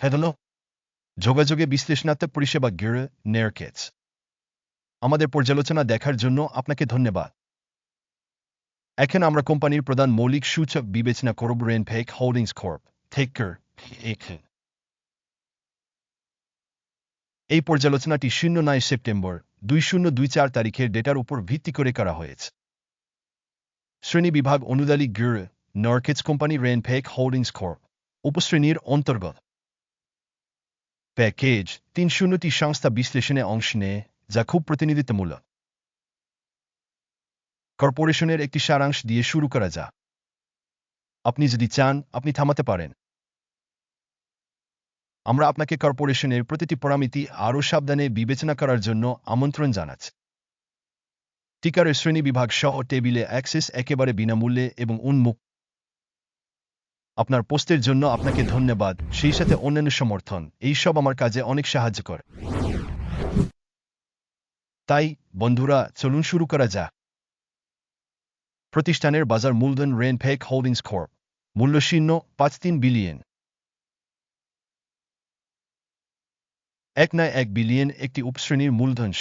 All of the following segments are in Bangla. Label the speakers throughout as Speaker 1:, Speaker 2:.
Speaker 1: হ্যালো যোগাযোগে বিশ্লেষণাত্মক পরিষেবা গিরে নেয়ারকেটস আমাদের পর্যালোচনা দেখার জন্য আপনাকে ধন্যবাদ। এখন আমরা কোম্পানির প্রধান মৌলিক সূচক বিবেচনা করব রেনফেক হোল্ডিংস কর্প। থেকার এই পর্যালোচনাটি শূন্য নয় সেপ্টেম্বর দুই শূন্য দুই চার তারিখের ডেটার উপর ভিত্তি করে করা হয়েছে। শ্রেণি বিভাগ অনুদালী গির নরকেটস কোম্পানি রেনফেক হোল্ডিংস কর্প উপশ্রেণীর অন্তর্গত। প্যাকেজ তিন শূন্যটি সংস্থা বিশ্লেষণে অংশ নেয়, যা খুব প্রতিনিধিত্বমূলক। কর্পোরেশনের একটি সারাংশ দিয়ে শুরু করা যা আপনি যদি চান, আপনি থামাতে পারেন। আমরা আপনাকে কর্পোরেশনের প্রতিটি পরামিতি আরও সাবধানে বিবেচনা করার জন্য আমন্ত্রণ জানাচ্ছি। টিকারের শ্রেণি বিভাগ সহ টেবিলে অ্যাক্সেস একেবারে বিনামূল্যে এবং উন্মুক্ত। আপনার পোস্টের জন্য আপনাকে ধন্যবাদ, সেই সাথে অন্যান্য সমর্থন, এই সব আমার কাজে অনেক সাহায্য করে। তাই, বন্ধুরা, চলুন শুরু করা যাক। প্রতিষ্ঠানের বাজার মূলধন রেনফেক হোল্ডিংস কর্প মূল্য শূন্য পাঁচ তিন বিলিয়ন। এক নয় এক বিলিয়ন একটি উপশ্রেণীর মূলধন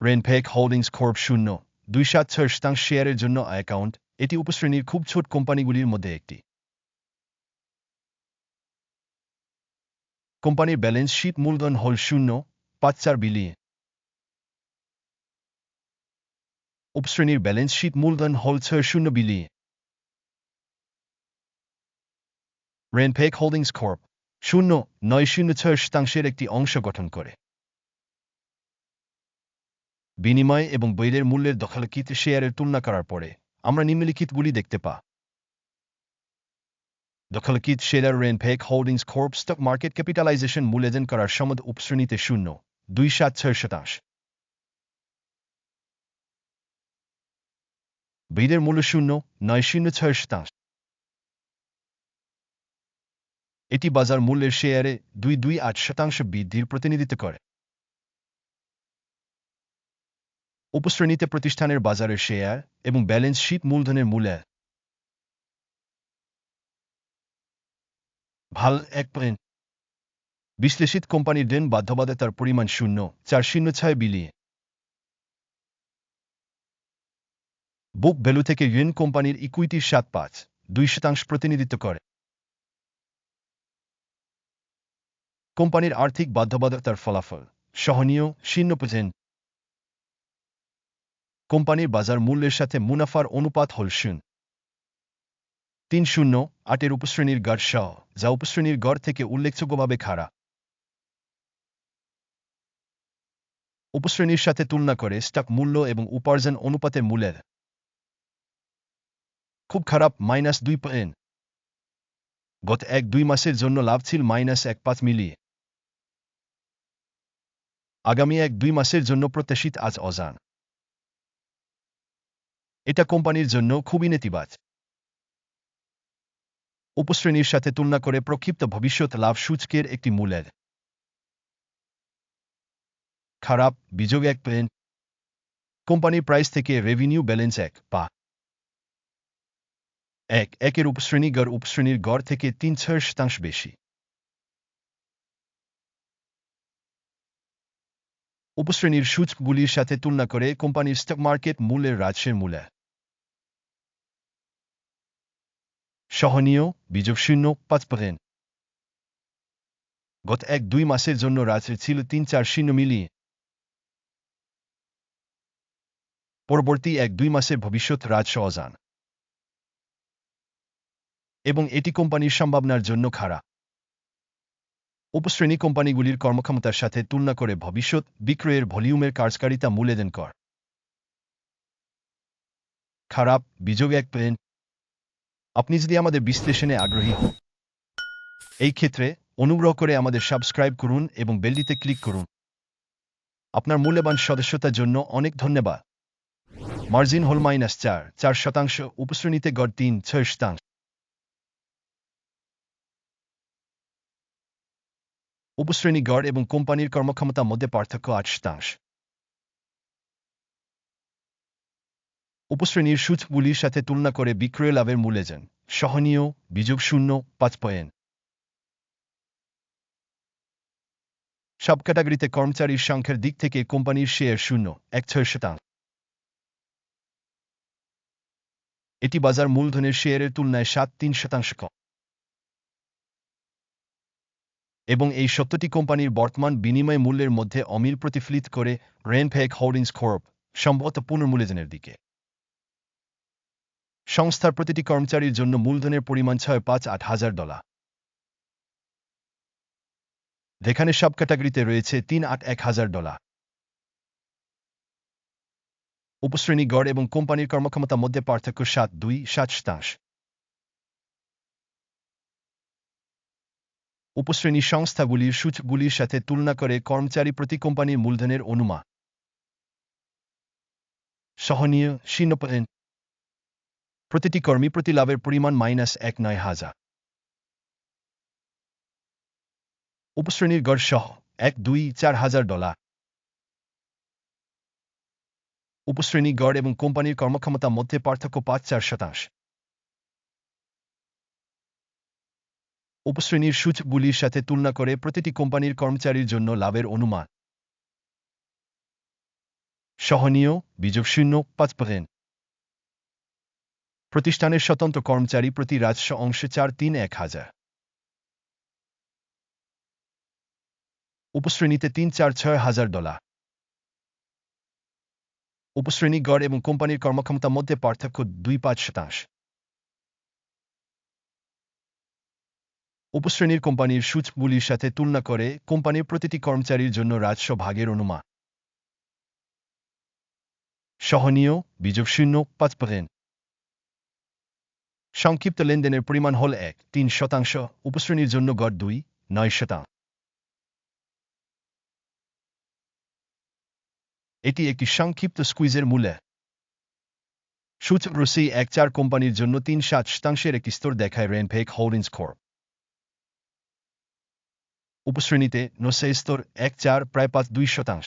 Speaker 1: রেনফেক হোল্ডিংস কর্প শূন্য দুই সাত ছয় শতাংশ শেয়ারের জন্য অ্যাকাউন্ট এটি উপশ্রেণীর খুব ছোট কোম্পানিগুলির মধ্যে একটি। কোম্পানির ব্যালেন্স শীট মূলধন হল শূন্য, পাঁচ চার বিলিয়ন। উপশ্রেণীর ব্যালেন্স শীট মূলধন হল ছয় শূন্য বিলিয়ন। রেনফেক হোল্ডিংস কর্প, শূন্য, নয় শূন্য ছয় শতাংশের একটি অংশ গঠন করে। বিনিময় এবং বৈরের মূল্যের দখলকৃত শেয়ারের তুলনা করার পরে আমরা নিম্নলিখিতগুলি দেখতে পা। দখলকৃত share রেনফেক holdings corp stock market capitalization মূল্যায়ন করার সমদ উপশ্রেণীতে শূন্য, দুই সাত ছয় শতাংশ বিদের মূল্য শূন্য, নয় শূন্য ছয় শতাংশ এটি বাজার মূল্যের শেয়ারে দুই দুই আট শতাংশ বৃদ্ধির প্রতিনিধিত্ব করে। উপশ্রেণীতে প্রতিষ্ঠানের বাজারের শেয়ার এবং ব্যালেন্স শীট মূলধনের মূল্য ভালো এক পয়েন্ট বিশ্লেষিত কোম্পানির ঋণ বাধ্যবাধকতার পরিমাণ শূন্য, চার শূন্য ছয় বিলিয়ন বুক ভ্যালু থেকে ঋণ কোম্পানির ইকুইটির সাত পাঁচ, দুই শতাংশ প্রতিনিধিত্ব করে। কোম্পানির আর্থিক বাধ্যবাধকতার ফলাফল, সহনীয়, শূন্য পর্যন্ত কোম্পানির বাজার মূল্যের সাথে মুনাফার অনুপাত হল শূন্য। তিন শূন্য, আটের উপশ্রেণীর গড় সহ, যা উপশ্রেণীর গড় থেকে উল্লেখযোগ্যভাবে খাড়া। উপশ্রেণীর সাথে তুলনা করে স্টক মূল্য এবং উপার্জন অনুপাতের মূলের খুব খারাপ মাইনাস দুই পয়েন্ট। গত এক দুই মাসের জন্য লাভ ছিল মাইনাস এক পাঁচ মিলিয়ে আগামী এক দুই মাসের জন্য প্রত্যাশিত আজ অজান। এটা কোম্পানির জন্য খুবই নেতিবাচ। উপশ্রেণীর সাথে তুলনা করে প্রক্ষিপ্ত ভবিষ্যৎ লাভ সূচকের একটি মূলের খারাপ বিযোগ এক পয়েন্ট কোম্পানির প্রাইস থেকে রেভিনিউ ব্যালেন্স এক, পা। এক, একের উপশ্রেণী গড় উপশ্রেণীর গড় থেকে তিন ছয় শতাংশ বেশি। উপশ্রেণীর সূচকগুলির সাথে তুলনা করে কোম্পানির স্টক মার্কেট মূল্যের রাজস্বের মূল্য। সহনীয় বিযোগ শূন্য পাঁচ পয়েন্ট গত এক দুই মাসের জন্য রাজস্ব ছিল তিন চার শূন্য মিলিয়ে। পরবর্তী এক দুই মাসের ভবিষ্যৎ রাজস্ব অজান এবং এটি কোম্পানির সম্ভাবনার জন্য খাড়া। উপশ্রেণী কোম্পানিগুলির কর্মক্ষমতার সাথে তুলনা করে ভবিষ্যৎ বিক্রয়ের ভলিউমের কার্যকারিতা মূল্যায়ন কর। খারাপ বিযোগ এক পয়েন্ট আপনি যদি আমাদের বিশ্লেষণে আগ্রহী হন, এই ক্ষেত্রে অনুগ্রহ করে আমাদের সাবস্ক্রাইব করুন এবং বেলটিতে ক্লিক করুন। আপনার মূল্যবান সদস্যতার জন্য অনেক ধন্যবাদ। মার্জিন হল মাইনাস চার চার শতাংশ, উপশ্রেণীতে গড় তিন, ছয় শতাংশ। উপশ্রেণী গড় এবং কোম্পানির কর্মক্ষমতার মধ্যে পার্থক্য আট শতাংশ। উপশ্রেণীর সূচকগুলির সাথে তুলনা করে বিক্রয় লাভের মূল্যায়ন সহনীয় বিযোগ শূন্য পাঁচ পয়েন্ট। সব ক্যাটাগরিতে কর্মচারীর সংখ্যার দিক থেকে কোম্পানির শেয়ার শূন্য, এক ছয় শতাংশ। এটি বাজার মূলধনের শেয়ারের তুলনায় সাত তিন শতাংশ কম। এবং এই সত্যটি কোম্পানির বর্তমান বিনিময় মূল্যের মধ্যে অমিল প্রতিফলিত করে রেনফেক হোল্ডিংস খোরব সম্ভবত পুনর্মূল্যায়নের দিকে। সংস্থার প্রতিটি কর্মচারীর জন্য মূলধনের পরিমাণ ছয়, পাঁচ, আট হাজার ডলার। যেখানে সব ক্যাটাগরিতে রয়েছে তিন, আট, এক হাজার ডলার। উপশ্রেণী গড় এবং কোম্পানির কর্মক্ষমতার মধ্যে পার্থক্য সাত, দুই, সাত শতাংশ উপশ্রেণী সংস্থাগুলির সূচকগুলির সাথে তুলনা করে কর্মচারী প্রতি কোম্পানির মূলধনের অনুমান। সহনীয় পয়েন্ট প্রতিটি কর্মী প্রতি লাভের পরিমাণ মাইনাস এক নয় হাজার। উপশ্রেণীর গড় সহ এক দুই চার হাজার ডলার উপশ্রেণী গড় এবং কোম্পানির কর্মক্ষমতার মধ্যে পার্থক্য পাঁচ চার শতাংশ। উপশ্রেণীর সূচকগুলির সাথে তুলনা করে প্রতিটি কোম্পানির কর্মচারীর জন্য লাভের অনুমান। সহনীয় বিযোগ শূন্য, পাঁচ পার্সেন্ট প্রতিষ্ঠানের স্বতন্ত্র কর্মচারী প্রতি রাজস্ব অংশে চার তিন এক হাজার। উপশ্রেণীতে তিন চার ছয় হাজার ডলার। উপশ্রেণী গড় এবং কোম্পানির কর্মক্ষমতার মধ্যে পার্থক্য দুই পাঁচ শতাংশ। উপশ্রেণীর কোম্পানির সূচকগুলির সাথে তুলনা করে কোম্পানির প্রতিটি কর্মচারীর জন্য রাজস্ব ভাগের অনুমান। সহনীয় বিযোগ শূন্য, পাঁচ পার্সেন্ট সংক্ষিপ্ত লেনদেনের পরিমাণ হল এক, তিন শতাংশ, উপশ্রেণীর জন্য গড় দুই, নয় শতাংশ। এটি একটি সংক্ষিপ্ত স্কুইজের মূল্য। সূচক রসি এক চার কোম্পানির জন্য তিন সাত শতাংশের একটি স্তর দেখায় রেনফেক হোল্ডিংস কর্প উপশ্রেণীতে নোসে স্তর এক চার, প্রায় পাঁচ দুই শতাংশ।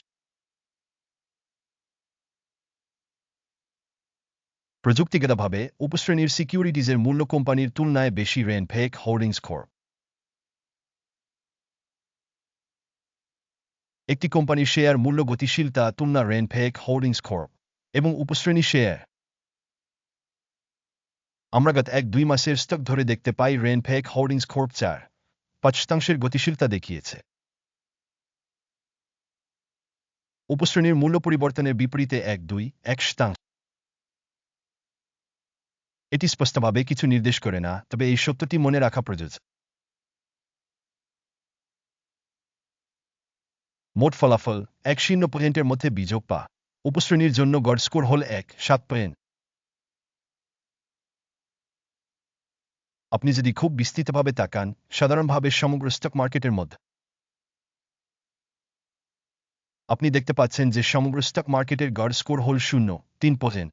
Speaker 1: প্রযুক্তিগতভাবে উপশ্রেণীর সিকিউরিটিজের মূল্য কোম্পানির তুলনায় বেশি রেনফেক হোল্ডিংস কর্প একটি কোম্পানির শেয়ার মূল্য গতিশীলতা তুলনা রেনফেক হোল্ডিংস কর্প এবং উপশ্রেণী শেয়ার। আমরা গত এক দুই মাসের স্টক ধরে দেখতে পাই রেনফেক হোল্ডিংস কর্প চার পাঁচ শতাংশের গতিশীলতা দেখিয়েছে। উপশ্রেণীর মূল্য পরিবর্তনের বিপরীতে এক দুই এক শতাংশ এটি স্পষ্টভাবে কিছু নির্দেশ করে না, তবে এই সত্যটি মনে রাখা প্রযোজ্য। মোট ফলাফল, এক শূন্য পয়েন্টের মধ্যে বিযোগ পা। উপশ্রেণীর জন্য গড় স্কোর হল এক, সাত পয়েন্ট। আপনি যদি খুব বিস্তৃতভাবে তাকান, সাধারণভাবে সমগ্র স্টক মার্কেটের মধ্যে। আপনি দেখতে পাচ্ছেন যে সমগ্র স্টক মার্কেটের গড় স্কোর হল শূন্য, তিন পয়েন্ট।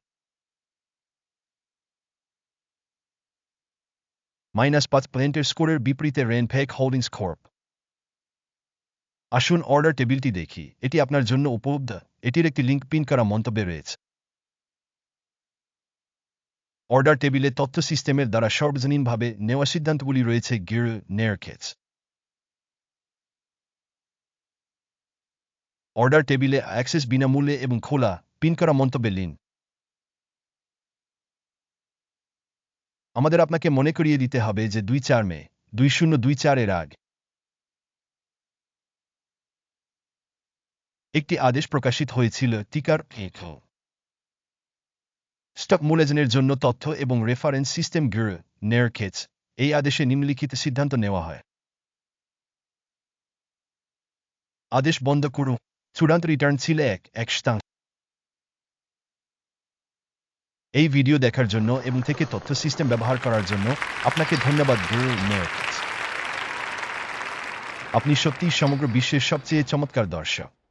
Speaker 1: স্কোরের বিপরীতে রেনফেক হোল্ডিংস কর্প। আসুন অর্ডার টেবিলটি দেখি। এটি আপনার জন্য উপলব্ধ। এটির একটি লিঙ্ক পিন করা মন্তব্যে রয়েছে। অর্ডার টেবিলে তথ্য সিস্টেমের দ্বারা সর্বজনীনভাবে নেওয়া সিদ্ধান্তগুলি রয়েছে গির নেয়ারকেটস। অর্ডার টেবিলে অ্যাক্সেস বিনামূল্যে এবং খোলা পিন করা মন্তব্যে লিন। আমাদের আপনাকে মনে করিয়ে দিতে হবে যে দুই চার মে দুই শূন্য দুই চারের আগ। একটি আদেশ প্রকাশিত হয়েছিল টিকার স্টক মূল্যায়নের জন্য তথ্য এবং রেফারেন্স সিস্টেম গির নেয়ারকেটস এই আদেশে নিম্নলিখিত সিদ্ধান্ত নেওয়া হয়। আদেশ বন্ধ করুন। চূড়ান্ত রিটার্ন ছিল এক এক শতাংশ। এই ভিডিও দেখার জন্য এবং থেকে তথ্য সিস্টেম ব্যবহার করার জন্য আপনাকে ধন্যবাদ আপনি সত্যি সমগ্র বিশ্বের সবচেয়ে চমৎকার দর্শক।